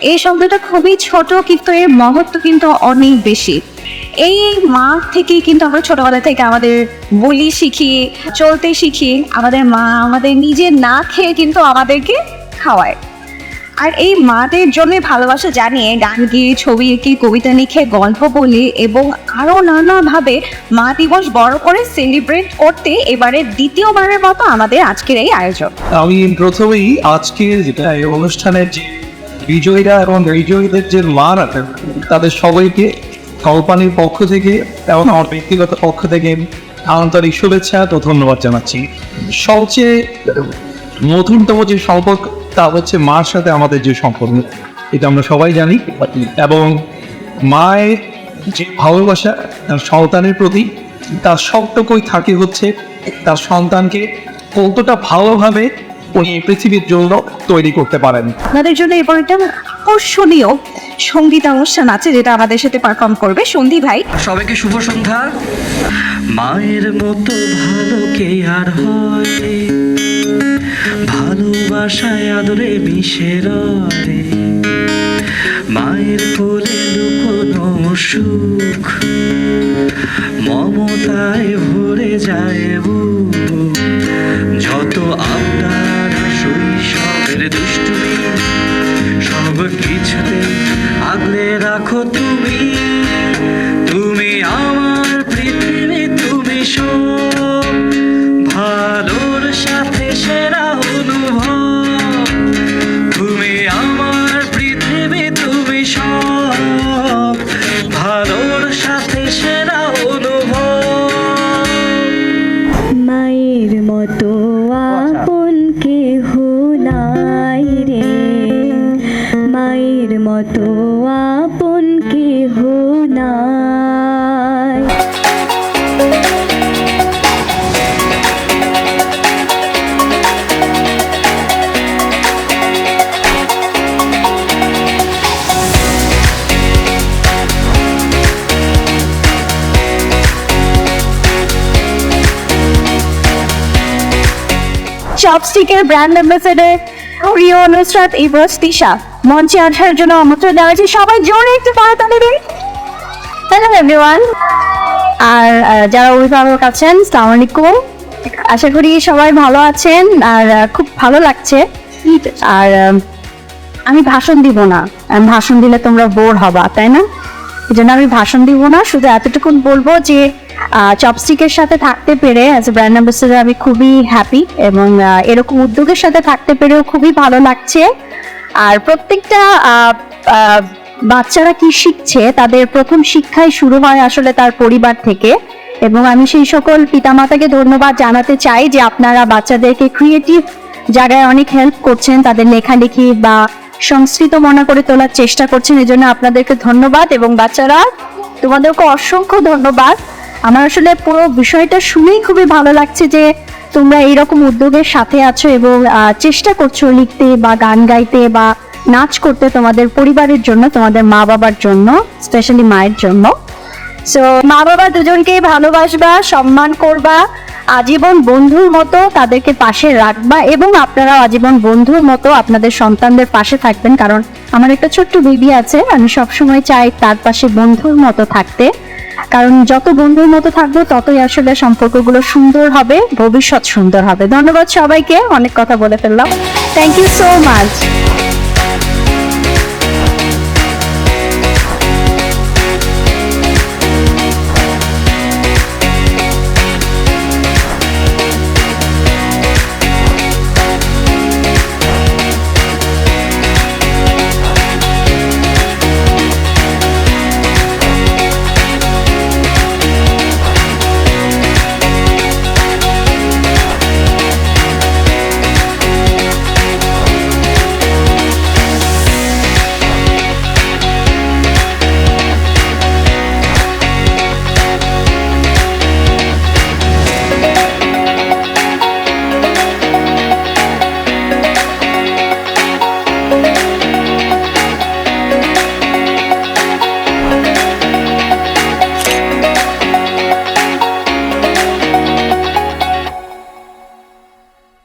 এই শব্দটা খুবই ছোট কিন্তু এর মহত্ব কিন্তু অনেক বেশি। এই মা থেকে কিন্তু আমরা ছোটবেলা থেকে আমাদের বলি শিখি, চলতে শিখি, আমাদের মা আমাদের নিজে না খেয়ে কিন্তু আমাদেরকে খাওয়ায়। আর এই মাদের জন্য ভালোবাসা জানিয়ে গান গিয়ে, ছবি এঁকে কবিতা লিখে, গল্প বলি এবং আরও নানাভাবে মা দিবস বড় করে সেলিব্রেট করতে এবারে দ্বিতীয়বারের মতো আমাদের আজকের এই আয়োজন। আমি প্রথমেই আজকের যেটা এই অনুষ্ঠানের যে বিজয়ীরা এবং বিজয়ীদের যে মান আছে, তাদের সবাইকে কোম্পানির পক্ষ থেকে এবং আমার ব্যক্তিগত পক্ষ থেকে আন্তরিক শুভেচ্ছা তো ধন্যবাদ জানাচ্ছি। সবচেয়ে নতুনতম যে সম্পর্ক, তা হচ্ছে মার সাথে আমাদের যে সম্পর্ক। এটা আমরা সবাই জানি। এবং মায়ের যে ভালোবাসা, তার সন্তানের প্রতি, তার সবটুকুই থাকে হচ্ছে, তার সন্তানকে কতটা ভালোভাবে উনি পৃথিবীর জন্য তৈরি করতে পারেন। আপনাদের জন্য এবার একটা আকর্ষণীয় সংগীত অনুষ্ঠান আছে যেটা আমাদের সাথে পারফর্ম করবে সন্ধি ভাই। সবাইকে শুভ সন্ধ্যা। মায়ের মতো ভালো কে আর হয়? ভালোবাসায় আদরে মিশে রয়। মায়ের কোলে লুকোনো সুখ মমতায় ভরে যায় বুক। যত তুমি তুমি আমার পৃথিবী, তুমি সব। ভালোর সাথে সেরা অনুভব। তুমি আমার পৃথিবী, তুমি সব। ভালোর সাথে সেরা অনুভব। মায়ের মতো চপস্টিকের ব্র্যান্ড অ্যাম্বাসেডার প্রিয় নুসরাত ইবরাজ তিশা মঞ্চে আসার জন্য আমন্ত্রণ দেওয়া হয়েছে সবাই, জোরে একটু তাড়াতাড়ি দিন। হ্যালো এভরিওয়ান আর যারা অভিভাবক আছেন সালাম আলাইকুম আশা করি সবাই ভালো আছেন, আর খুব ভালো লাগছে। আর আমি ভাষণ দিব না। ভাষণ দিলে তোমরা বোর হবা, তাই না? এই জন্য আমি ভাষণ দিব না, শুধু এতটুকুন বলব যে চপস্টিকের সাথে থাকতে পেরে অ্যাজ এ ব্র্যান্ড অ্যাম্বাসেডার আমি খুবই হ্যাপি এবং এরকম উদ্যোগের সাথে থাকতে পেরেও খুবই ভালো লাগছে। আর প্রত্যেকটা বাচ্চারা কি শিখছে তাদের প্রথম শিক্ষাই শুরু হয় আসলে তার পরিবার থেকে। এবং আমি সেই সকল পিতামাতাকে ধন্যবাদ জানাতে চাই যে আপনারা বাচ্চাদেরকে ক্রিয়েটিভ জায়গায় অনেক হেল্প করছেন, তাদের লেখালেখি বা সংস্কৃত মনে করে তোলার চেষ্টা করছেন, এজন্য আপনাদেরকে ধন্যবাদ। এবং বাচ্চারা, তোমাদেরকে অসংখ্য ধন্যবাদ। আমার আসলে পুরো বিষয়টা শুনেই খুবই ভালো লাগছে যে তোমরা এইরকম উদ্যোগের সাথে আছো এবং চেষ্টা করছ লিখতে বা গান গাইতে বা নাচ করতে তোমাদের পরিবারের জন্য, তোমাদের মা বাবার জন্য স্পেশালি মায়ের জন্য। সো মা বাবা দুজনকে ভালোবাসবা, সম্মান করবা, আজীবন বন্ধুর মতো তাদেরকে পাশে রাখবা এবং আপনারা আজীবন বন্ধুর মতো আপনাদের সন্তানদের পাশে থাকবেন। কারণ আমার একটা ছোট্ট বেবি আছে, আমি সবসময় চাই তার পাশে বন্ধুর মতো থাকতে। কারণ যত বন্ধুর মতো থাকব, ততই আসলে সম্পর্কগুলো সুন্দর হবে, ভবিষ্যৎ সুন্দর হবে। ধন্যবাদ সবাইকে, অনেক কথা বলে ফেললাম। Thank you so much